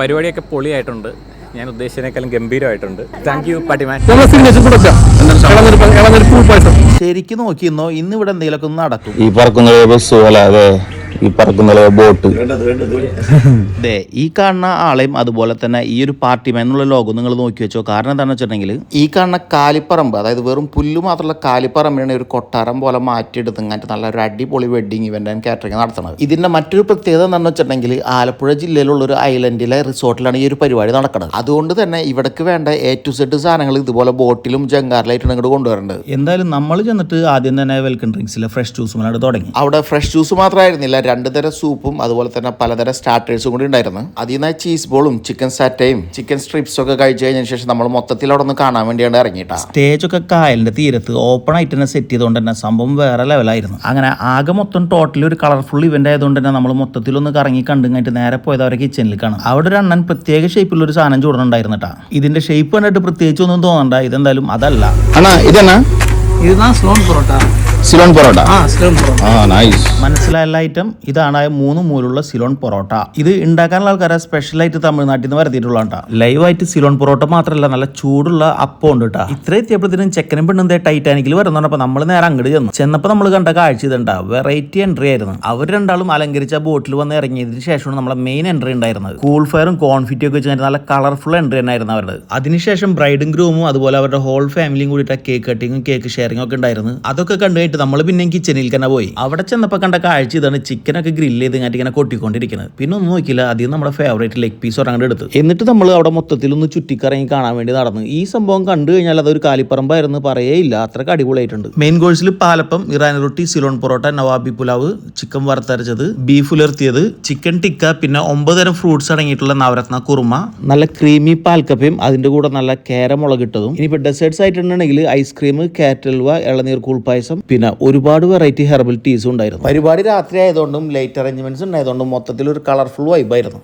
പരിപാടിയൊക്കെ പൊളിയായിട്ടുണ്ട്. ഞാൻ ഉദ്ദേശിച്ചതിനേക്കാളും ഗംഭീരമായിട്ടുണ്ട്. Thank you പട്ടിമാൻ ശരിക്കും നോക്കിയിരുന്നോ ഇന്ന് ഇവിടെ എന്തെങ്കിലുമൊക്കെ നടക്കും. ഈ പറക്കുന്ന ബസ് പോലെ അതെ. ഈ പറക്കുന്ന ബോട്ട്. അതെ ഈ കാണുന്ന ആളെയും അതുപോലെ തന്നെ ഈ ഒരു പാർട്ടി എന്നുള്ള ലോഗോ നിങ്ങൾ നോക്കി വെച്ചോ. കാരണം എന്താണെന്ന് വെച്ചിട്ടുണ്ടെങ്കിൽ ഈ കാണുന്ന കാലിപ്പറമ്പ് അതായത് വെറും പുല്ല് മാത്രമുള്ള കാലിപ്പറമ്പിനെ ഒരു കൊട്ടാരം പോലെ മാറ്റിയെടുത്ത് ഇങ്ങനത്തെ നല്ല ഒരു അടിപൊളി വെഡിങ് ഇവന്റ് ആൻഡ് കാറ്ററിംഗ് നടത്തുന്നത്. ഇതിന്റെ മറ്റൊരു പ്രത്യേകത എന്താണെന്ന് വെച്ചിട്ടുണ്ടെങ്കിൽ ആലപ്പുഴ ജില്ലയിലുള്ള ഒരു ഐലൻഡിലെ റിസോർട്ടിലാണ് ഈ ഒരു പരിപാടി നടക്കുന്നത്. അതുകൊണ്ട് തന്നെ ഇവിടേക്ക് വേണ്ട എ ടു സെഡ് സാധനങ്ങൾ ഇതുപോലെ ബോട്ടിലും ജങ്കാറിലായിട്ടാണ് ഇങ്ങോട്ട് കൊണ്ടുവരേണ്ടത് എന്തായാലും നമ്മൾ ചെന്നിട്ട് ആദ്യം തന്നെ വെൽക്കം ഡ്രിങ്ക്സിലെ ഫ്രഷ് ജ്യൂസ് തുടങ്ങി. അവിടെ ഫ്രഷ് ജ്യൂസ് മാത്രമായിരുന്നില്ല. രണ്ട് തരം സൂപ്പും അതുപോലെ തന്നെ പലതരം സ്റ്റാർട്ടേഴ്സും കൂടി ഉണ്ടായിരുന്നു. അതിൽ നിന്നായി ചീസ് ബോളും ചിക്കൻ സാറ്റയും ചിക്കൻ സ്ട്രിപ്സും ഒക്കെ കഴിച്ചു കഴിഞ്ഞതിന് ശേഷം നമ്മൾ മൊത്തത്തിൽ അവിടെ ഒന്ന് കാണാൻ വേണ്ടിയാണ് ഇറങ്ങിയിട്ട്. സ്റ്റേജ് ഒക്കെ കായലിന്റെ തീരത്ത് ഓപ്പൺ ആയിട്ട് തന്നെ സെറ്റ് ചെയ്തുകൊണ്ട് തന്നെ സംഭവം വേറെ ലെവലായിരുന്നു അങ്ങനെ ആകെ മൊത്തം ടോട്ടലി ഒരു കളർഫുൾ ഇവന്റ് ആയതുകൊണ്ട് തന്നെ നമ്മൾ മൊത്തത്തിൽ ഒന്ന് കറങ്ങി കണ്ടു കഴിഞ്ഞിട്ട് നേരെ പോയത് അവരെ കിച്ചണിൽ കാണാം അവിടെ ഒരു അണ്ണൻ പ്രത്യേക ഷേപ്പിലുള്ള ഒരു സാധനം ചൂടുന്നുണ്ടായിരുന്നു കേട്ടാ ഇതിന്റെ ഷേപ്പ് കണ്ടിട്ട് പ്രത്യേകിച്ച് ഒന്നും തോന്നണ്ട ഇതെന്തായാലും അതല്ല. അണ്ണാ ഇതെന്നാ? ഇത് സ്ലോൺ പൊറോട്ട സിലോൺ പൊറോട്ട. ആ നൈസ് മനസ്സിലായുള്ള ഐറ്റം ഇതാണ് മൂന്ന് മൂലുള്ള സിലോൺ പൊറോട്ട. ഇത് ഉണ്ടാക്കാനുള്ള ആൾക്കാരെ സ്പെഷ്യലായിട്ട് തമിഴ്നാട്ടിൽ നിന്ന് വരത്തിയിട്ടുള്ളതാണ് ലൈവ് ലൈവായിട്ട് സിലോൺ പൊറോട്ട മാത്രമല്ല നല്ല ചൂടുള്ള അപ്പം ഉണ്ട് കേട്ടോ ഇത്ര എത്തിയപ്പോഴത്തേനും ചെക്കനും പെണ്ണും ടൈറ്റാനിക്കിൽ വരുന്നുണ്ടപ്പോൾ നമ്മൾ നേരെ അങ്ങോട്ട് ചെന്നു. ചെന്നപ്പോൾ നമ്മൾ കണ്ട കാഴ്ച ഇതുണ്ട വെറൈറ്റി എൻട്രി ആയിരുന്നു. അവർ രണ്ടാളും അലങ്കരിച്ച ബോട്ടിൽ വന്ന് ഇറങ്ങിയതിന് ശേഷമാണ് നമ്മളെ മെയിൻ എൻട്രി ഉണ്ടായിരുന്നത്. കൂൾ ഫയറും കോൺഫിറ്റും ഒക്കെ വെച്ച് നല്ല കളർഫുൾ എൻട്രി തന്നെയായിരുന്നു അവരുടെ. അതിനുശേഷം ബ്രൈഡും ഗ്രൂമും അതുപോലെ അവരുടെ ഹോൾ ഫാമിലിയും കൂടിയിട്ട് കേക്ക് കട്ടിങ്ങും കേക്ക് ഷെയറിങ്ങും ഒക്കെ ഉണ്ടായിരുന്നു. അതൊക്കെ കണ്ടു കഴിഞ്ഞിട്ട് നമ്മൾ പിന്നെ കിച്ചണിൽ തന്നെ പോയി. അവിടെ ചെന്നപ്പോൾ കണ്ട കാഴ്ച ഇതാണ് ചിക്കനൊക്കെ ഗ്രില്ല് ചെയ്ത് ഇങ്ങനെ ഇങ്ങനെ കൊട്ടിക്കൊണ്ടിരിക്കുന്നത് പിന്നെ ഒന്നും നോക്കിയില്ല ആദ്യം നമ്മുടെ ഫേവറേറ്റ് ലെഗ് പീസ് ഒരങ്ങോട്ട് എടുത്തു. എന്നിട്ട് നമ്മൾ അവിടെ മൊത്തത്തിൽ ഒന്ന് ചുറ്റിക്കറങ്ങി കാണാൻ വേണ്ടി നടന്നു. ഈ സംഭവം കണ്ടു കഴിഞ്ഞാൽ അതൊരു കാലിപ്പറമ്പായിരുന്നു പറയേയില്ല. അത്ര അടിപൊളിയായിട്ടുണ്ട്. മെയിൻ കോഴ്സിൽ പാലപ്പം ഇറാനി റൊട്ടി സിലോൺ പൊറോട്ട നവാബി പുലാവ് ചിക്കൻ വറുത്തരച്ചത് ബീഫ് ഉലർത്തിയത് ചിക്കൻ ടിക്ക പിന്നെ ഒമ്പതരം തരം ഫ്രൂട്ട്സ് അടങ്ങിയിട്ടുള്ള നവരത്ന കുറുമ. നല്ല ക്രീമി പാൽക്കപ്പയും അതിന്റെ കൂടെ നല്ല കേരമുളകിട്ടതും. ഇനിയിപ്പോൾ ഡെസേർട്സ് ആയിട്ടുണ്ടെങ്കിൽ ഐസ്ക്രീം കാറ്റൽവ ഇളനീർ കൂൾപ്പായസം പിന്നെ ഒരുപാട് വെറൈറ്റി ഹെർബൽ ടീസും ഉണ്ടായിരുന്നു. പരിപാടി രാത്രി ആയതുകൊണ്ടും ലൈറ്റ് അറേഞ്ച്മെന്റ്സ് ഉണ്ടായതുകൊണ്ടും മൊത്തത്തിൽ ഒരു കളർഫുൾ വൈബായിരുന്നു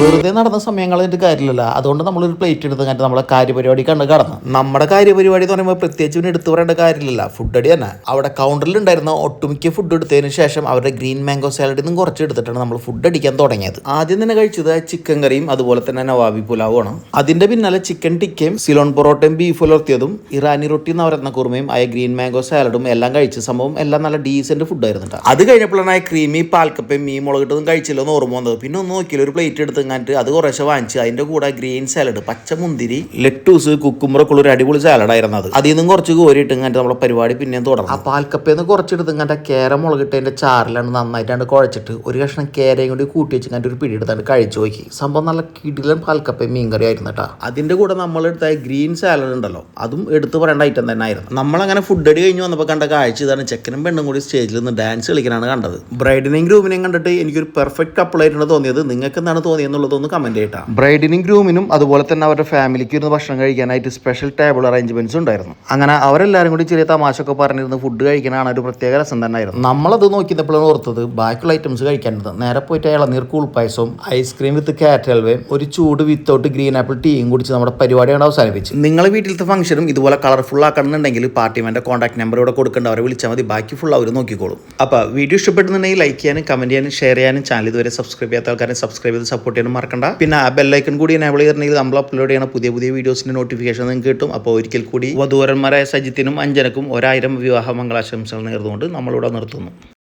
വെറുതെ നടന്ന സമയങ്ങൾ അതിന്റെ കാര്യമില്ലല്ല. അതുകൊണ്ട് നമ്മളൊരു പ്ലേറ്റ് എടുത്ത് കണ്ടിട്ട് നമ്മളെ കാര്യപരിപാടി കണ്ട് കടന്നു. നമ്മുടെ കാര്യപരിപാടി എന്ന് പറയുമ്പോൾ പ്രത്യേകിച്ച് പിന്നെ എടുത്തു പറയേണ്ട കാര്യമില്ല ഫുഡ് അടി തന്നെ. അവിടെ കൗണ്ടറിൽ ഉണ്ടായിരുന്ന ഒട്ടുമിക്ക ഫുഡ് എടുത്തതിന് ശേഷം അവരുടെ ഗ്രീൻ മാംഗോ സാലഡിൽ നിന്നും കുറച്ച് എടുത്തിട്ടാണ് നമ്മൾ ഫുഡ് അടിക്കാൻ തുടങ്ങിയത്. ആദ്യം തന്നെ കഴിച്ചത് ചിക്കൻ കറിയും അതുപോലെ തന്നെ നവാബി പുലാവുമാണ് അതിന്റെ പിന്നാലെ ചിക്കൻ ടിക്കയും സിലോൺ പൊറോട്ടയും ബീഫ് പുലർത്തിയതും ഇറാനി റൊട്ടി നവരത്ന കുറുമയും ആയ ഗ്രീൻ മാംഗോ സാലഡും എല്ലാം കഴിച്ച സംഭവം എല്ലാം നല്ല ഡീസന്റ് ഫുഡ് ആയിരുന്നു. അത് കഴിഞ്ഞപ്പോഴാണ് ആ ക്രീമി പാൽക്കപ്പയും മീൻ മുളകിട്ടതും കഴിച്ചില്ലെന്ന് ഓർമ്മ വന്നത്. പിന്നെ ഒന്ന് നോക്കിയില്ല ഒരു പ്ലേറ്റ് എടുത്ത് ഇങ്ങാട്ട് അത് കുറേശ്ശെ വാങ്ങിച്ച് അതിന്റെ കൂടെ ഗ്രീൻ സാലഡ് പച്ചമുന്തിരി ലെറ്റൂസ് കുക്കുമ്പറൊക്കെ ഉള്ള ഒരു അടിപൊളി സാലഡ് ആയിരുന്നു അത്. അതിൽ നിന്നും കുറച്ച് കോരിയിട്ട് ഇങ്ങനെ നമ്മുടെ പരിപാടി പിന്നെയും തുടങ്ങും ആ പാൽക്കപ്പയിൽ നിന്ന് കുറച്ചെടുത്ത് ഇങ്ങനെ കേര മുളകിട്ടതിന്റെ ചാറിലാണ് നന്നായിട്ടാണ് കുഴച്ചിട്ട് ഒരു കഷ്ണം കേരയും കൂടി കൂട്ടി വെച്ച് ഇങ്ങനെ ഒരു പിടി എടുത്താണ്ട് കഴിച്ചു നോക്കി. സംഭവം നല്ല കിടിലൻ പാൽക്കപ്പയും മീൻകറി ആയിരുന്നു കേട്ടോ. അതിന്റെ കൂടെ നമ്മൾ എടുത്ത ഗ്രീൻ സാലഡ് ഉണ്ടല്ലോ അതും എടുത്തു പറയേണ്ട ഐറ്റം തന്നെ ആയിരുന്നു. നമ്മളങ്ങനെ ഫുഡ് അടി കഴിഞ്ഞ് വന്നപ്പോൾ കണ്ട കാഴ്ച ഇതാണ് ചെക്കനും പെണ്ണും കൂടി സ്റ്റേജിൽ നിന്ന് ഡാൻസ് കളിക്കാനാണ് കണ്ടത്. ബ്രൈഡിനെയും ഗ്രൂമിനെയും കണ്ടിട്ട് എനിക്കൊരു പെർഫെക്റ്റ് കപ്പിൾ ആയിട്ടാണ് തോന്നിയത്. നിങ്ങൾക്ക് എന്താണ് തോന്നിയെന്നുള്ളതൊന്ന് കമന്റ് ചെയ്യട്ടാ. ബ്രൈഡിനും ഗ്രൂമിനും അതുപോലെ തന്നെ അവരുടെ ഫാമിലിക്ക് ഇരുന്ന് ഭക്ഷണം കഴിക്കാനായിട്ട് സ്പെഷ്യൽ ടേബിൾ അറേഞ്ച്മെന്റ്സ് ഉണ്ടായിരുന്നു. അങ്ങനെ അവരെല്ലാവരും കൂടി ചെറിയ തമാശ ഒക്കെ പറഞ്ഞിരുന്ന് ഫുഡ് കഴിക്കാനാണ് ഒരു പ്രത്യേക രസം തന്നെ ആയിരുന്നു നമ്മളത് നോക്കിയപ്പോഴാണ് ഓർത്തത് ബാക്കിയുള്ള ഐറ്റംസ് കഴിക്കേണ്ടത്. നേരെ പോയിട്ട് ഇളനീർ കൂൾപ്പായസവും ഐസ്ക്രീം വിത്ത് കാറ്റ് ഹൽവയും ഒരു ചൂട് വിത്തൗട്ട് ഗ്രീൻ ആപ്പിൾ ടീയും കുടിച്ച് നമ്മുടെ പരിപാടിയാണ് അവസാനിപ്പിച്ചു നിങ്ങളെ വീട്ടിലത്തെ ഫംഗ്ഷനും ഇതുപോലെ കളർഫുൾ ആക്കണമെന്നുണ്ടെങ്കിൽ പാർട്ടിമാന്റെ കോൺടാക്ട് നമ്പർ ഇവിടെ കൊടുക്കേണ്ട. അവരെ വിളിച്ചാൽ മതി. ബാക്കി ഫുൾ അവർ നോക്കിക്കോളും. അപ്പോൾ വീഡിയോ ഇഷ്ടപ്പെട്ടുന്നുണ്ടെങ്കിൽ ലൈക്ക് ചെയ്യാനും കമന്റ് ചെയ്യാനും ഷെയർ ചെയ്യാനും ചാനൽ ഇതുവരെ സബ്സ്ക്രൈബ് ചെയ്യാത്ത ആൾക്കാരെ സബ്സ്ക്രൈബ് ചെയ്ത് സപ്പോർട്ട് ചെയ്യാനും മറക്കണ്ട. പിന്നെ ആ ബെല്ലൈക്കൺ കൂടി എനേബിൾ ചെയ്തിട്ടുണ്ടെങ്കിൽ നമ്മൾ അപ്ലോഡ് ചെയ്യണ പുതിയ പുതിയ വീഡിയോസിന്റെ നോട്ടിഫിക്കേഷൻ നിങ്ങൾക്ക് കിട്ടും. അപ്പോൾ ഒരിക്കൽ കൂടി വധൂരന്മാരായ സജിത്തിനും അഞ്ജനക്കും ഒരായിരം വിവാഹ മംഗളാശംസകൾ നേർന്നുകൊണ്ട് നമ്മളിവിടെ നിർത്തുന്നു.